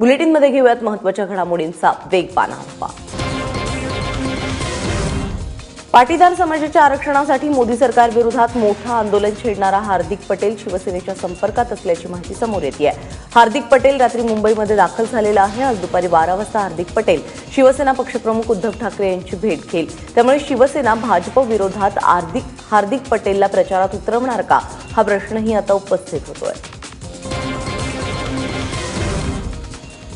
बुलेटिनमध्ये घेऊयात महत्त्वाच्या घडामोडींचा वेगवान आढावा पाटीदार समाजाच्या आरक्षणासाठी मोदी सरकार विरोधात मोठं आंदोलन छेडणारा हार्दिक पटेल शिवसेनेच्या संपर्कात असल्याची माहिती समोर येते हार्दिक पटेल रात्री मुंबईमध्ये दाखल झालेला आहे. आज दुपारी बारा वाजता हार्दिक पटेल शिवसेना पक्षप्रमुख उद्धव ठाकरे यांची भेट घेईल. त्यामुळे शिवसेना भाजप विरोधात हार्दिक हार्दिक पटेलला प्रचारात उतरवणार का? हा प्रश्नही आता उपस्थित होतोय.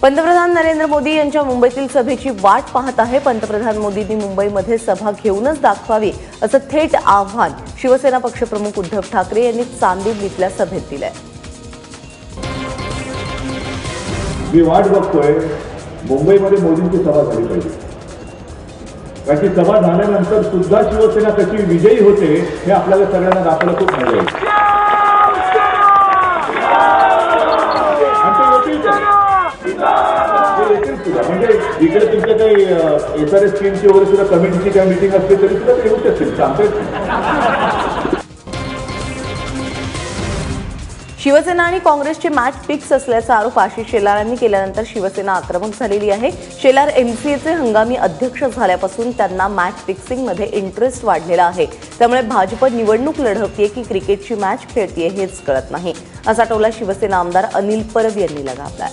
पंतप्रधान नरेंद्र मोदी यांच्या मुंबईतील सभेची वाट पाहत आहे. पंतप्रधान मोदींनी मुंबईमध्ये सभा घेऊनच दाखवावी असं थेट आव्हान शिवसेना पक्षप्रमुख उद्धव ठाकरे यांनी चांदिवली इथल्या सभेत दिलंय. मी वाट बघतोय. मुंबईमध्ये मोदींची सभा झाली पाहिजे. कारण की सभा झाल्यानंतर सुद्धा शिवसेना कशी विजयी होते हे आपल्याला सगळ्यांना दाखवायला खूप मजा येईल. आणि ते येतील सुद्धा. म्हणजे इकडे तुमच्या काही एस आर एस टीमची वगैरे सुद्धा कमिटीची काही मिटिंग असते तरी सुद्धा ते येऊ शकतील. सांगता येत शिवसेना आणि काँग्रेसचे मॅच फिक्स असल्याचा आरोप आशिष शेलारांनी केल्यानंतर शिवसेना आक्रमक झालेली आहे. शेलार एमसीएचे हंगामी अध्यक्ष झाल्यापासून त्यांना मॅच फिक्सिंगमध्ये इंटरेस्ट वाढलेला आहे. त्यामुळे भाजप निवडणूक लढवतीये की क्रिकेटची मॅच खेळतीये हेच कळत नाही. असा टोला शिवसेना आमदार अनिल परब यांनी लगावलाय.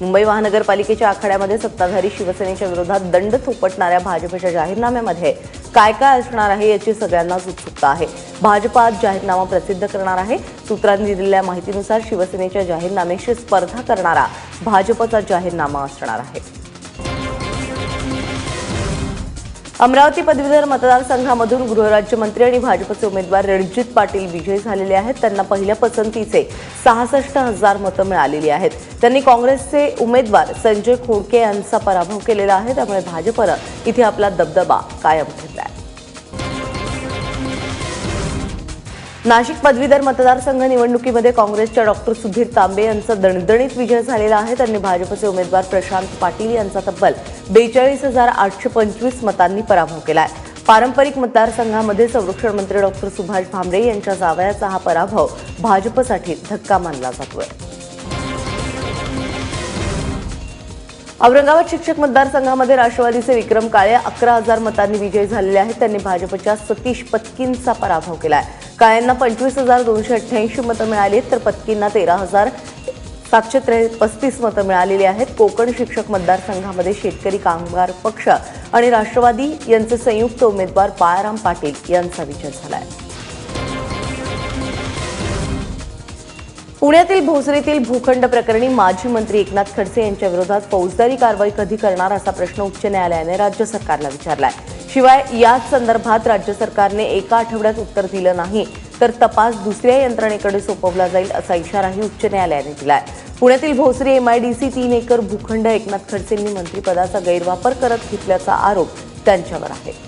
मुंबई महानगरपालिकेच्या आखाड्यामध्ये सत्ताधारी शिवसेनेच्या विरोधात दंड थोपटणाऱ्या भाजपच्या जाहीरनाम्यामध्ये काय काय असणार आहे याची सगळ्यांनाच उत्सुकता आहे. भाजप आज जाहीरनामा प्रसिद्ध करणार आहे. सूत्रांनी दिलेल्या माहितीनुसार शिवसेनेच्या जाहीरनाम्याशी स्पर्धा करणारा भाजपचा जाहीरनामा असणार आहे. अमरावती पदवीधर मतदारसंघामधून गृहराज्यमंत्री आणि भाजपचे उमेदवार रणजित पाटील विजयी झालेले आहेत. त्यांना पहिल्या पसंतीचे सहासष्ट हजार मतं मिळालेली आहेत. त्यांनी काँग्रेसचे उमेदवार संजय खोडके यांचा पराभव केलेला आहे. त्यामुळे भाजपनं इथे आपला दबदबा कायम ठेवलाय. नाशिक पदवीधर मतदारसंघ निवडणुकीमध्ये काँग्रेसच्या डॉक्टर सुधीर तांबे यांचा दणदणीत विजय झालेला आहे. त्यांनी भाजपचे उमेदवार प्रशांत पाटील यांचा तब्बल बेचाळीस हजार आठशे पंचवीस मतांनी पराभव केला आहे पारंपरिक मतदारसंघामध्ये संरक्षण मंत्री डॉक्टर सुभाष भामरे यांच्या जावयाचा हा पराभव भाजपसाठी धक्का मानला जातोय. औरंगाबाद शिक्षक मतदारसंघामध्ये राष्ट्रवादीचे विक्रम काळे अकरा हजार मतांनी विजयी झालेले आहेत. त्यांनी भाजपच्या सतीश पत्कींचा पराभव केला आहे काळ्यांना पंचवीस हजार दोनशे अठ्ठ्याऐंशी मतं मिळाली तर पत्कींना तेरा हजार सातशे त्रे पस्तीस मतं मिळालेली आहेत. कोकण शिक्षक मतदारसंघामध्ये शेतकरी कामगार पक्ष आणि राष्ट्रवादी यांचे संयुक्त उमेदवार बाळाराम पाटील यांचा विजय झालाय. पुण्यातील भोसरीतील भूखंड प्रकरणी माजी मंत्री एकनाथ खडसे यांच्या विरोधात फौजदारी कारवाई कधी करणार असा प्रश्न उच्च न्यायालयाने राज्य सरकारला विचारलाय. शिवाय याच संदर्भात राज्य सरकारने एका आठवड्यात उत्तर दिलं नाही. तर तपास दुसऱ्या यंत्रणेकडे सोपवला जाईल असा इशाराही उच्च न्यायालयाने दिलाय. पुण्यातील भोसरी एमआयडीसी तीन एकर भूखंड एकनाथ खडसेंनी मंत्रिपदाचा गैरवापर करत घेतल्याचा आरोप त्यांच्यावर आहे.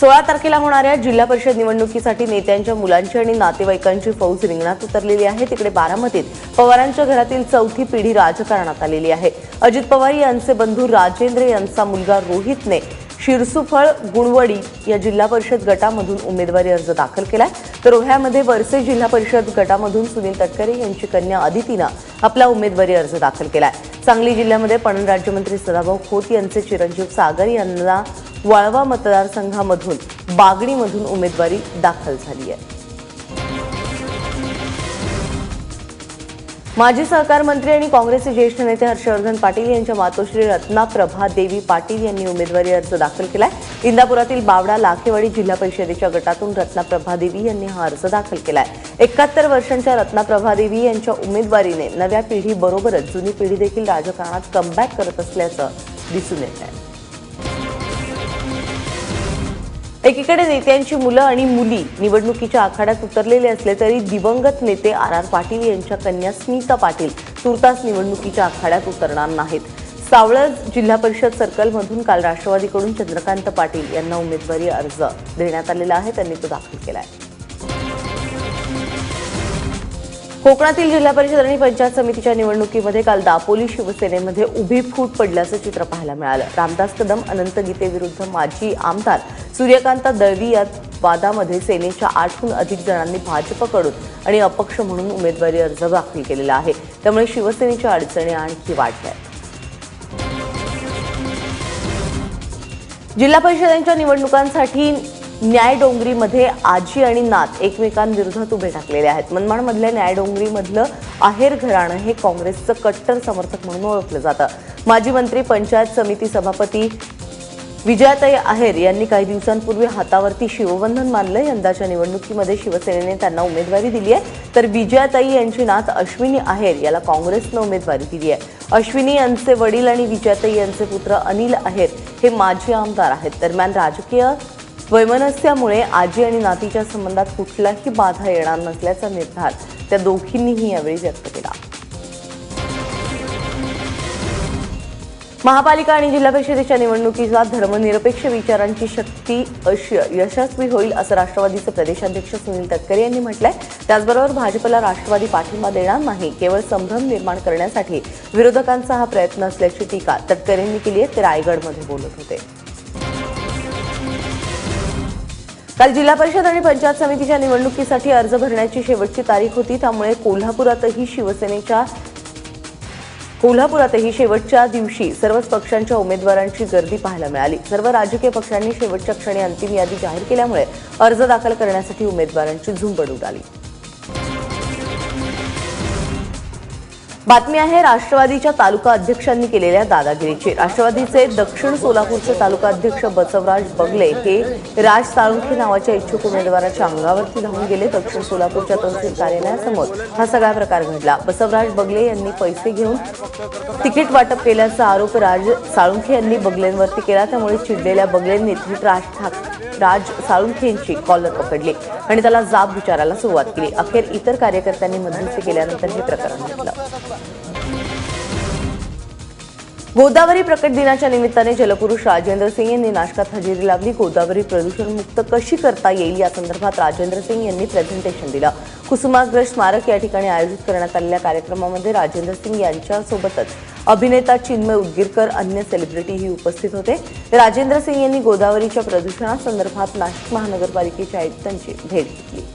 सोळा तारखेला होणाऱ्या जिल्हा परिषद निवडणुकीसाठी नेत्यांच्या मुलांची आणि नातेवाईकांची फौज रिंगणात उतरलेली आहे. तिकडे बारामतीत पवारांच्या घरातील चौथी पिढी राजकारणात आलेली आहे. अजित पवार यांचे बंधू राजेंद्र यांचा मुलगा रोहितने शिरसुफळ गुणवडी या जिल्हा परिषद गटामधून उमेदवारी अर्ज दाखल केलाय. तर रोह्यामध्ये वरसे जिल्हा परिषद गटामधून सुनील तटकरे यांची कन्या अदितीनं आपला उमेदवारी अर्ज दाखल केलाय. सांगली जिल्ह्यामध्ये पणन राज्यमंत्री सदाभाऊ खोत यांचे चिरंजीव सागर यांना वाळवा मतदारसंघामधून बागडीमधून उमेदवारी दाखल झाली आहे. माजी सहकार मंत्री आणि काँग्रेसचे ज्येष्ठ नेते हर्षवर्धन पाटील यांच्या मातोश्री रत्नाप्रभा देवी पाटील यांनी उमेदवारी अर्ज दाखल केलाय. इंदापुरातील बावडा लाखेवाडी जिल्हा परिषदेच्या गटातून रत्नाप्रभा देवी यांनी हा अर्ज दाखल केलाय. एकाहत्तर वर्षांच्या रत्नाप्रभा देवी यांच्या उमेदवारीने नव्या पिढीबरोबरच जुनी पिढी देखील राजकारणात कमबॅक करत असल्याचं दिसून येत आहे एकीकडे नेत्यांची मुलं आणि मुली निवडणुकीच्या आखाड्यात उतरलेले असले तरी दिवंगत नेते आर आर पाटील यांच्या कन्या स्मिता पाटील तुर्तास निवडणुकीच्या आखाड्यात उतरणार नाहीत. सावळज जिल्हा परिषद सर्कलमधून काल राष्ट्रवादीकडून चंद्रकांत पाटील यांना उमेदवारी अर्ज देण्यात आलेला आहे. त्यांनी तो दाखल केला आहे कोकणातील जिल्हा परिषद आणि पंचायत समितीच्या निवडणुकीमध्ये काल दापोली शिवसेनेमध्ये उभी फूट पडल्याचं चित्र पाहायला मिळालं. रामदास कदम अनंत गीते विरुद्ध माजी आमदार सूर्यकांत दळवी यात वादामध्ये सेनेच्या आठहून अधिक जणांनी भाजपकडून आणि अपक्ष म्हणून उमेदवारी अर्ज दाखल केलेला आहे. त्यामुळे शिवसेनेच्या अडचणी आणखी वाढल्या. आहेत जिल्हा परिषदांच्या निवडणुकांसाठी न्यायडोंगरीमध्ये आजी आणि नात एकमेकांविरोधात उभे ठाकलेले आहेत. मनमाडमधल्या न्यायडोंगरीमधलं आहेर घराणं हे काँग्रेसचं कट्टर समर्थक म्हणून ओळखलं जातं. माजी मंत्री पंचायत समिती सभापती विजयाताई आहेर यांनी काही दिवसांपूर्वी हातावरती शिवबंधन मानलं. यंदाच्या निवडणुकीमध्ये शिवसेनेने त्यांना उमेदवारी दिली आहे. तर विजयाताई यांची नात अश्विनी आहेर याला काँग्रेसनं उमेदवारी दिली आहे. अश्विनी यांचे वडील आणि विजयाताई यांचे पुत्र अनिल आहेर हे माजी आमदार आहेत. दरम्यान राजकीय वैमनस्यामुळे आजी आणि नातीच्या संबंधात कुठलाही बाधा येणार नसल्याचा निर्धार त्या दोघींनीही यावेळी व्यक्त केला. महापालिका आणि जिल्हा परिषदेच्या निवडणुकीचा धर्मनिरपेक्ष विचारांची शक्ती अश यशस्वी होईल असं राष्ट्रवादीचे प्रदेशाध्यक्ष सुनील तटकरे यांनी म्हटलंय. त्याचबरोबर भाजपला राष्ट्रवादी पाठिंबा देणार नाही केवळ संभ्रम निर्माण करण्यासाठी विरोधकांचा हा प्रयत्न असल्याची टीका तटकरेंनी केली आहे ते रायगडमध्ये बोलत होते. काल जिल्हा परिषद आणि पंचायत समितीच्या निवडणुकीसाठी अर्ज भरण्याची शेवटची तारीख होती. त्यामुळे कोल्हापुरातही शिवसेनेच्या कोल्हापुरातही शेवटच्या दिवशी सर्वच पक्षांच्या उमेदवारांची गर्दी पाहायला मिळाली. सर्व राजकीय पक्षांनी शेवटच्या क्षणी अंतिम यादी जाहीर केल्यामुळे अर्ज दाखल करण्यासाठी उमेदवारांची झुंबड उडाली. बातमी आहे राष्ट्रवादीच्या तालुका अध्यक्षांनी केलेल्या दादागिरीची. राष्ट्रवादीचे दक्षिण सोलापूरचे तालुका अध्यक्ष बसवराज बगले हे राज साळुंखे नावाच्या इच्छुक उमेदवाराच्या अंगावरती धावून गेले दक्षिण सोलापूरच्या तहसील कार्यालयासमोर. हा सगळा प्रकार घडला. बसवराज बगले यांनी पैसे घेऊन तिकीट वाटप केल्याचा आरोप राज साळुंखे यांनी बगलेंवरती केला. त्यामुळे चिडलेल्या बगलेंनी थेट राज ठाक राज साळुंखे यांची कॉलर पकडली आणि त्याला जाब विचारायला सुरुवात केली. अखेर इतर कार्यकर्त्यांनी मध्यस्थी केल्यानंतर हे प्रकरण घडलं. गोदावरी प्रकट दिनाच्या निमित्ताने जलपुरुष राजेंद्र सिंग यांनी नाशकात हजेरी लावली. गोदावरी प्रदूषण मुक्त कशी करता येईल? या संदर्भात राजेंद्र सिंग यांनी प्रेझेंटेशन दिलं. कुसुमाग्रज स्मारक या ठिकाणी आयोजित करण्यात आलेल्या कार्यक्रमामध्ये राजेंद्र सिंग यांच्यासोबतच अभिनेता चिन्मय उदगीरकर अन्य सेलिब्रिटीही उपस्थित होते. राजेंद्र सिंग यांनी गोदावरीच्या प्रदूषणासंदर्भात नाशिक महानगरपालिकेच्या आयुक्तांची भेट घेतली.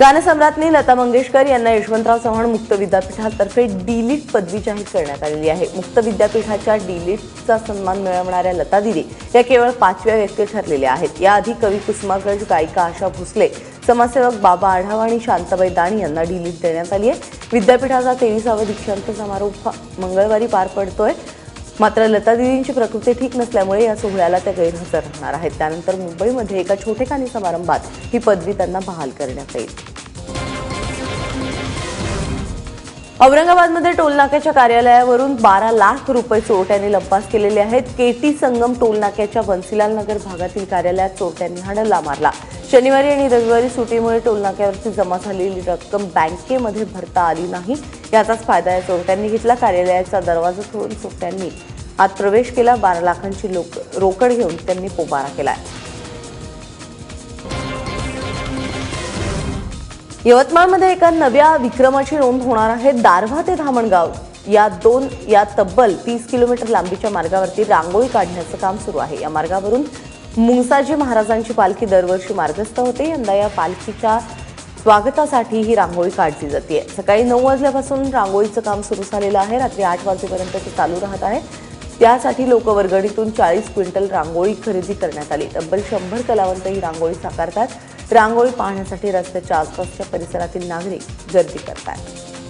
गानसम्राज्ञी लता मंगेशकर यांना यशवंतराव चव्हाण मुक्त विद्यापीठातर्फे डीलिट पदवी जाहीर करण्यात आलेली आहे. मुक्त विद्यापीठाच्या डीलिटचा सन्मान मिळवणाऱ्या लता दिदी या केवळ पाचव्या व्यक्ती ठरलेल्या आहेत. याआधी कवी कुसुमाग्रज गायिका आशा भोसले समाजसेवक बाबा आढाव आणि शांताबाई दाणी यांना डीलिट देण्यात आली आहे. विद्यापीठाचा तेविसावा दीक्षांत समारोप मंगळवारी पार पडतोय. मात्र लता दिदींची प्रकृती ठीक नसल्यामुळे या सोहळ्याला त्या गैरहजर राहणार आहेत. त्यानंतर मुंबईमध्ये एका छोटेखानी समारंभात ही पदवी त्यांना बहाल करण्यात येईल. औरंगाबादमध्ये टोलनाक्याच्या कार्यालयावरून बारा लाख रुपये चोरट्यांनी लंपास केलेले आहेत. केटी संगम टोलनाक्याच्या बन्सीलाल नगर भागातील कार्यालयात चोरट्यांनी हडल्ला मारला. शनिवारी आणि रविवारी सुटीमुळे टोलनाक्यावरती जमा झालेली रक्कम बँकेमध्ये भरता आली नाही. याचाच फायदा या चोरट्यांनी घेतला. कार्यालयाचा दरवाजा तोडून चोरट्यांनी आत प्रवेश केला. बारा लाखांची लोक रोकड घेऊन त्यांनी पोबारा केलाय. यवतमाळमध्ये एका नव्या विक्रमाची नोंद होणार आहे. दारव्हा ते धामणगाव. या दोन या तब्बल तीस किलोमीटर लांबीच्या मार्गावरती रांगोळी काढण्याचं काम सुरू आहे. या मार्गावरून मुंगसाजी महाराजांची पालखी दरवर्षी मार्गस्थ होते. यंदा या पालखीच्या स्वागतासाठी ही रांगोळी काढली जाते. सकाळी नऊ वाजल्यापासून रांगोळीचं काम सुरू झालेलं आहे. रात्री आठ वाजेपर्यंत ते चालू राहत आहे. त्यासाठी लोकवर्गणीतून चाळीस क्विंटल रांगोळी खरेदी करण्यात आली. तब्बल शंभर कलावंत ही रांगोळी साकारतात. रांगोळी पाहण्यासाठी रस्त्याच्या आसपासच्या परिसरातील नागरिक गर्दी करतात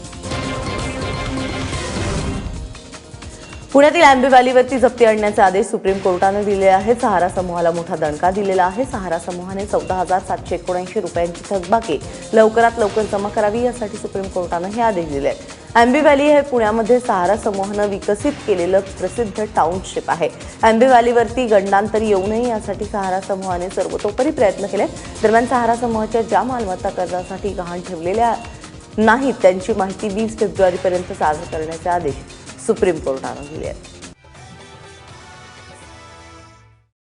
पुण्यातील आंबे व्हॅलीवरती जप्ती आणण्याचे आदेश सुप्रीम कोर्टानं दिले आहेत. सहारा समूहाला मोठा दणका दिलेला आहे. सहारा समूहाने चौदा हजार सातशे एकोणऐंशी रुपयांची थकबाकी लवकरात लवकर जमा करावी यासाठी सुप्रीम कोर्टानं हे आदेश दिले आहेत. अँबी व्हॅली हे पुण्यामध्ये सहारा समूहानं विकसित केलेलं प्रसिद्ध टाउनशिप आहे. अँबी व्हॅलीवरती गंडांतर येऊ नये यासाठी सहारा समूहाने सर्वतोपरी प्रयत्न केले दरम्यान सहारा समूहाच्या ज्या मालमत्ता कर्जासाठी गहाण ठेवलेल्या नाहीत त्यांची माहिती वीस फेब्रुवारीपर्यंत सादर करण्याचे आदेश सुप्रीम कोर्टानं दिली आहेत